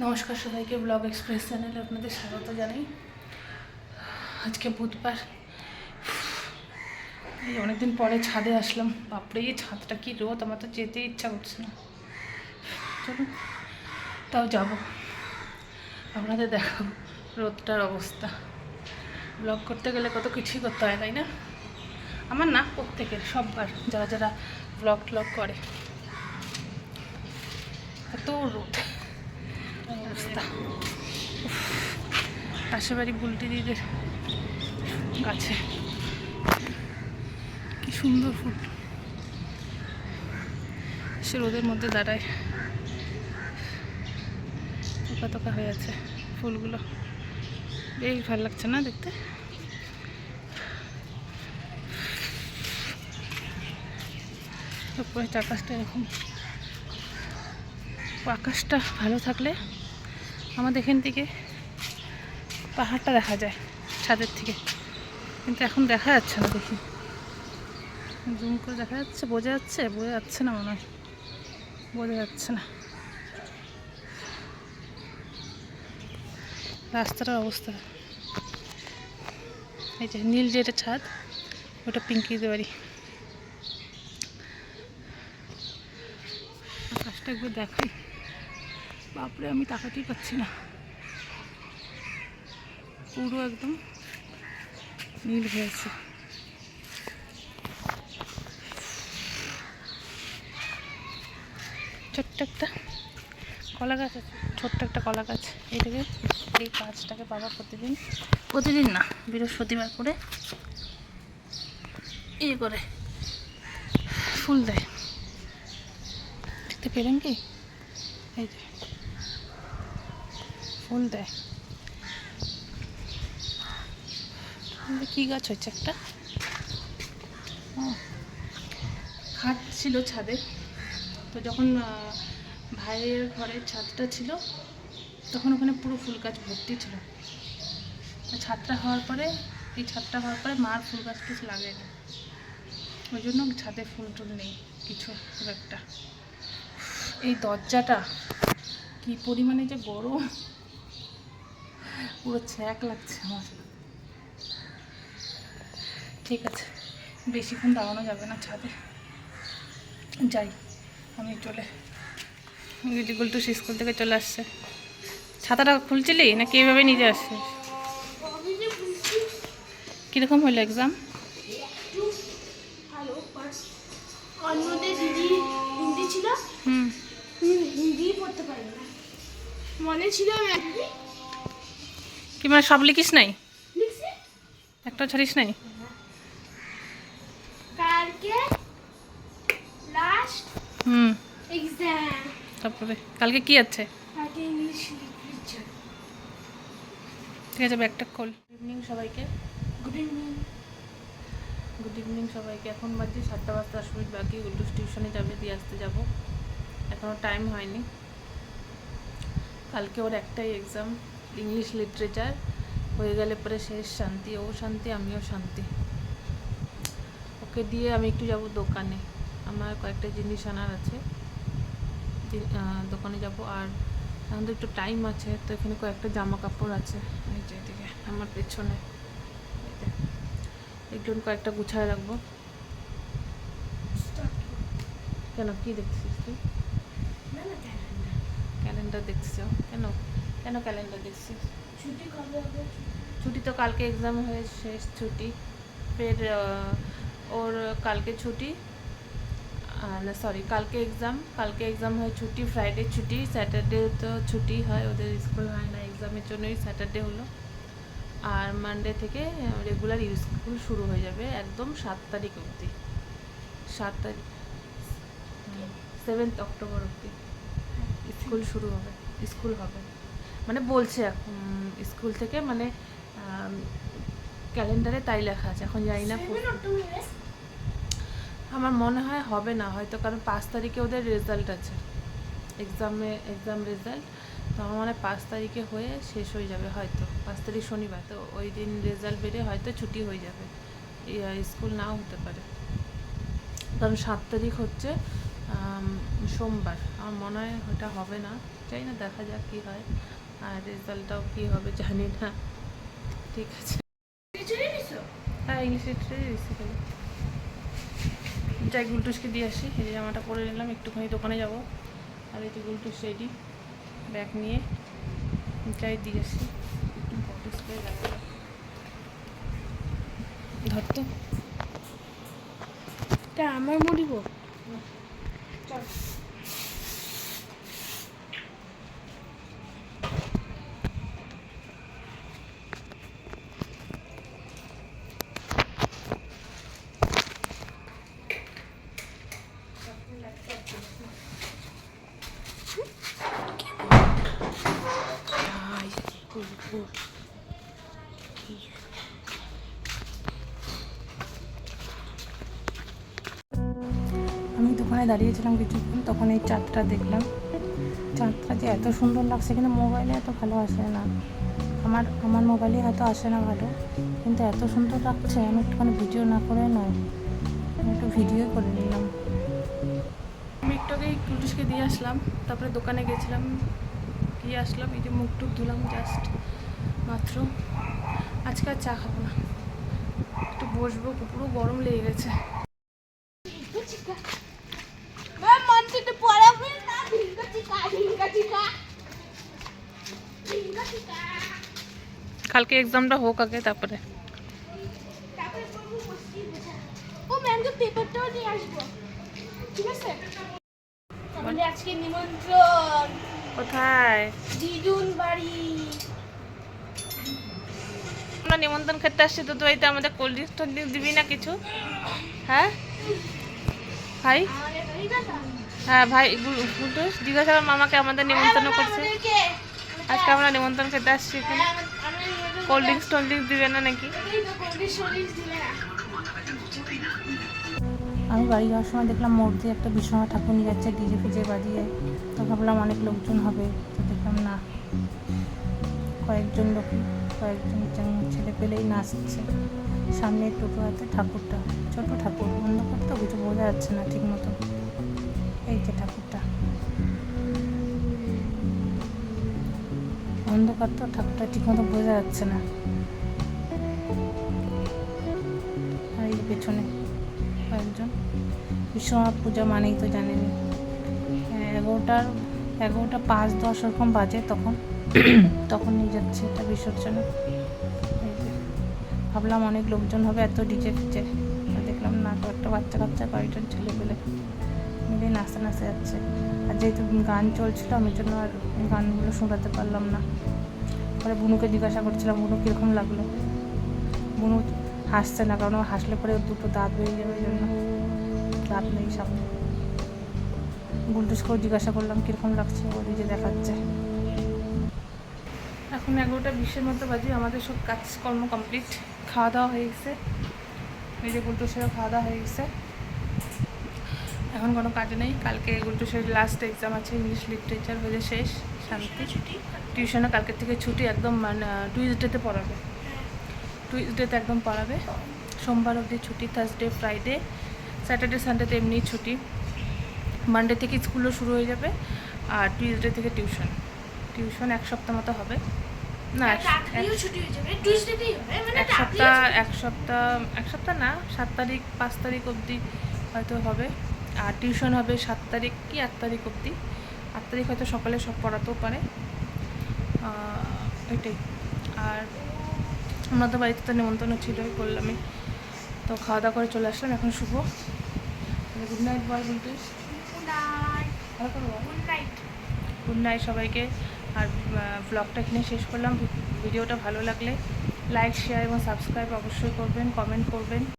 নমস্কার সবাইকে, blog express চ্যানেলে আপনাদের স্বাগত জানাই। আজকে বুধবার। এই অনেকদিন পরে ছাদে আসলাম। বাপরে, এই ছাদটা কি রোদ, আমার তো যেতে ইচ্ছা করছে না। চলুন তাও যাব। আপনাদের দেখাবো রোদটার অবস্থা। ব্লগ করতে গেলে কত কিছুই করতে হয়, তাই না? আমার না প্রত্যেকের, সববার, যারা যারা ব্লগ ট্লগ করে। এত রোদ। অবস্থা। পাশের বাড়ি বুলটি দিদির গাছে। কি সুন্দর ফুল। সে রোদের মধ্যে দাঁড়ায়। তোকা তোকা হয়ে আছে ফুলগুলো। বেশ ভালো লাগছে না দেখতে? উপরে চারপাশটা এরকম। আকাশটা ভালো থাকলে আমাদের এখান থেকে পাহাড়টা দেখা যায়, ছাদের থেকে। কিন্তু এখন দেখা যাচ্ছে না দেখি। জুম করে দেখা যাচ্ছে, বোঝা যাচ্ছে বোঝা যাচ্ছে না মনে হয়। বোঝা যাচ্ছে না। রাস্তাটার অবস্থা। এই যে নীল যেটা ছাদ, ওটা পিঙ্কিতে বাড়ি আকাশটা একবার দেখাই। বাপরে, আমি তাকাতেই পাচ্ছি না। পুরো একদম নীল হয়েছে ছোট্ট একটা কলা গাছ আছে। ছোট্ট একটা কলা গাছ। এইটাকে এই গাছটাকে বাবা প্রতিদিন প্রতিদিন না, বৃহস্পতিবার করে ইয়ে করে ফুল দেয়। দেখতে পেলেন কি? এই যে। ফুল দেয় কি গাছ হচ্ছে একটা? খাট ছিল ছাদে। তো যখন ভাইয়ের ঘরের ছাদটা ছিল, তখন ওখানে পুরো ফুল গাছ ভর্তি ছিল। ছাদটা হওয়ার পরে, এই ছাদটা হওয়ার পরে মার ফুল গাছ কিছু লাগে না ওই জন্য ছাদে ফুল টুল নেই, কিছু একটা। এই দরজাটা কি পরিমাণে যে গরম পুরো ছ্যাক লাগছে আমার। ঠিক আছে বেশিক্ষণ দাঁড়ানো যাবে না ছাদে। যাই আমি চলে গুলটু স্কুল থেকে চলে আসছে। ছাতাটা খুলছিলি নাকি এইভাবে নিজে আসছিস? কীরকম হলো এক্সাম হ্যালো অন্যদের দিদি হিন্দি ছিল। হিন্দি পড়তে পারি না মনে ছিল আমি কি মানে সব লিখিস নাই? লিখছি। একটা ছাড়িস নাই? কালকে লাস্ট হুম। এক্সাম তারপরে কালকে কি আছে? কালকে ইংলিশ লিটারেচার ঠিক আছে ব্যাগটা খোল। গুড ইভিনিং সবাইকে। গুড ইভিনিং গুড ইভিনিং সবাইকে। এখন বাজে সাতটা বাজতে দশ মিনিট বাকি। গুল্টু টিউশনে যাবে দিয়ে আসতে যাব। এখনও টাইম হয়নি। কালকে ওর একটাই এক্সাম ইংলিশ লিটারেচার হয়ে গেলে পরে শেষ শান্তি ও শান্তি আমিও শান্তি। ওকে দিয়ে আমি একটু যাব দোকানে। আমার কয়েকটা জিনিস আনার আছে। দোকানে যাব। আর এখন তো একটু টাইম আছে তো এখানে কয়েকটা জামা কাপড় আছে। এই যে এদিকে আমার পেছনে। একটু কয়েকটা গুছায় রাখব। কেন কি দেখছিস তুই? ক্যালেন্ডার দেখছিস? কেন? কেন ক্যালেন্ডার দেখছিস? ছুটি ছুটি তো কালকে এক্সাম হয়ে শেষ ছুটি। ফের ওর কালকে ছুটি। না সরি কালকে এক্সাম কালকে এক্সাম হয় ছুটি ফ্রাইডে ছুটি স্যাটারডে তো ছুটি হয় ওদের স্কুল হয় না এক্সামের জন্যই স্যাটারডে হলো। আর মানডে থেকে রেগুলার স্কুল শুরু হয়ে যাবে একদম সাত তারিখ অবধি। সাত তারিখ সেভেন্থ অক্টোবর অবধি। স্কুল শুরু হবে স্কুল হবে। মানে বলছে এখন স্কুল থেকে মানে ক্যালেন্ডারে তাই লেখা আছে এখন জানি না আমার মনে হয় হবে না হয়তো কারণ পাঁচ তারিখে ওদের রেজাল্ট আছে। এক্সামে এক্সাম রেজাল্ট তো আমার মনে হয় পাঁচ তারিখে হয়ে শেষ হয়ে যাবে হয়তো। পাঁচ তারিখ শনিবার তো ওই দিন রেজাল্ট বেরিয়ে হয়তো ছুটি হয়ে যাবে। স্কুল নাও হতে পারে। কারণ সাত তারিখ হচ্ছে সোমবার। আমার মনে হয় ওটা হবে না। চাই না, দেখা যাক কী হয়। আর রেজাল্টটাও কী হবে জানি না। ঠিক আছে। হ্যাঁ ইংলিশ লিটারেরি যাই, গুলটুসকে দিয়ে আসি। এই জামাটা পরে নিলাম, একটুখানি দোকানে যাব। আর এই যে গুলটুস রেডি ব্যাগ নিয়ে যাই, দিয়ে আসি। ধর তা আমার মরিব? চল আমি দোকানে দাঁড়িয়েছিলাম কিছুক্ষণ, তখন এই চাঁদটা দেখলাম। চাঁদটা যে এত সুন্দর লাগছে, কিন্তু মোবাইলে এত ভালো আসে না। আমার আমার মোবাইলে হয়তো আসে না ভালো, কিন্তু এত সুন্দর লাগছে, আমি একটুখানি ভিডিও না করে নয়, আমি একটু ভিডিও করে নিলাম। আগে কুটুসকে দিয়ে আসলাম, তারপরে দোকানে গেছিলাম দিয়ে আসলাম, এই যে মুখ টুক ধুলাম জাস্ট মাত্র আজকে আর চা খাব না, একটু বসবো, পুরো গরম লেগে গেছে। কালকে এক্সামটা হোক আগে তারপরে। তারপরে পড়ব বসি বোঝা ও ম্যামকে পেপারটাও নিয়ে আসব। ঠিক আছে? আমাদের আজকে নিমন্ত্রণ। কোথায়? দিদুন বাড়ি। আমরা নিমন্ত্রণ খেতে আসছি তো তুই আমাদের কোল্ড ড্রিঙ্কস টোল্ড ড্রিঙ্কস দিবি না কিছু? হ্যাঁ? ভাই? হ্যাঁ ভাই বুলটুস জিজ্ঞাসা মামাকে আমাদের নিমন্ত্রণ করছে। আজকে আমরা নিমন্ত্রণ খেতে আসছি এখানে। কোল্ড ড্রিঙ্কস দিবে না নাকি? আমি বাড়ি যাওয়ার সময় দেখলাম মূর্তি একটা বিশ্বনাথ ঠাকুর নিয়ে যাচ্ছে, ডিজে ফিজে বাজিয়ে। তো ভাবলাম অনেক লোকজন হবে, তো দেখলাম না। কয়েকজন লোক, কয়েকজন ছেলে পেলেই নাচছে। সামনে টোটো হাতে ঠাকুরটা, ছোট ঠাকুর, অন্ধকার তো কিছু বোঝা যাচ্ছে না ঠিক মতো এই যে ঠাকুরটা। অন্ধকার তো ঠাকুরটা ঠিক মতো বোঝা যাচ্ছে না। আর এই পেছনে কয়েকজন। বিশ্বনাথ পূজা মানেই তো জানেনি হ্যাঁ, এগারোটার এগারোটা পাঁচ দশ ওরকম বাজে তখন। তখন নিয়ে যাচ্ছে এটা বিসর্জনে। ভাবলাম অনেক লোকজন হবে এত ডিজে ফিজে। দেখলাম না তো একটা বাচ্চা কাচ্চা কয়েকজন ছেলে পেলে মিলে নাচতে নাচতে যাচ্ছে। আর যেহেতু গান চলছিল, আমি জন্য আর গানগুলো শোনাতে পারলাম না। পরে বুনুকে জিজ্ঞাসা করছিলাম, বুনু কীরকম লাগল? বুনু হাসছে না, কারণ হাসলে পরে দুটো দাঁত বেরিয়ে যাবে ওই জন্য। দাঁত নেই সামনে। গুলটুসকেও জিজ্ঞাসা করলাম, কীরকম লাগছে? ও নিজে দেখাচ্ছে। এখন এগারোটা বিশের মতো বাজে, আমাদের সব কাজকর্ম কমপ্লিট খাওয়া দাওয়া হয়ে গেছে। যে গুলটুসেরও খাওয়া দাওয়া হয়ে গেছে। এখন কোনো কাজ নেই। কালকে গুলটুসের লাস্ট এক্সাম আছে ইংলিশ লিটারেচার হয়ে শেষ শান্তি। টিউশনে কালকের থেকে ছুটি একদম মানে টুইসডেতে পড়াবে। টুইসডেতে একদম পড়াবে। সোমবার অবধি ছুটি থার্সডে ফ্রাইডে স্যাটারডে সানডেতে এমনি ছুটি। মানডে থেকে স্কুলও শুরু হয়ে যাবে আর টুইসডে থেকে টিউশন টিউশন এক সপ্তাহ মতো হবে। না এক- মানে এক সপ্তাহ এক সপ্তাহ এক সপ্তাহ না সাত তারিখ পাঁচ তারিখ অবধি হয়তো হবে। আর টিউশন হবে সাত তারিখ কি আট তারিখ অবধি। আট তারিখ হয়তো সকালে সব পড়াতেও পারে। এটাই। আর আমরা তো বাড়িতে তো নেমন্তন্ন ছিলই বললামই তো খাওয়া দাওয়া করে চলে আসলাম এখন শুভ। গুড নাইট বল বলতে গুড নাইট গুড নাইট সবাইকে। আর ব্লগটা এখানে শেষ করলাম। ভিডিওটা ভালো লাগলে লাইক শেয়ার এবং সাবস্ক্রাইব অবশ্যই করবেন কমেন্ট করবেন।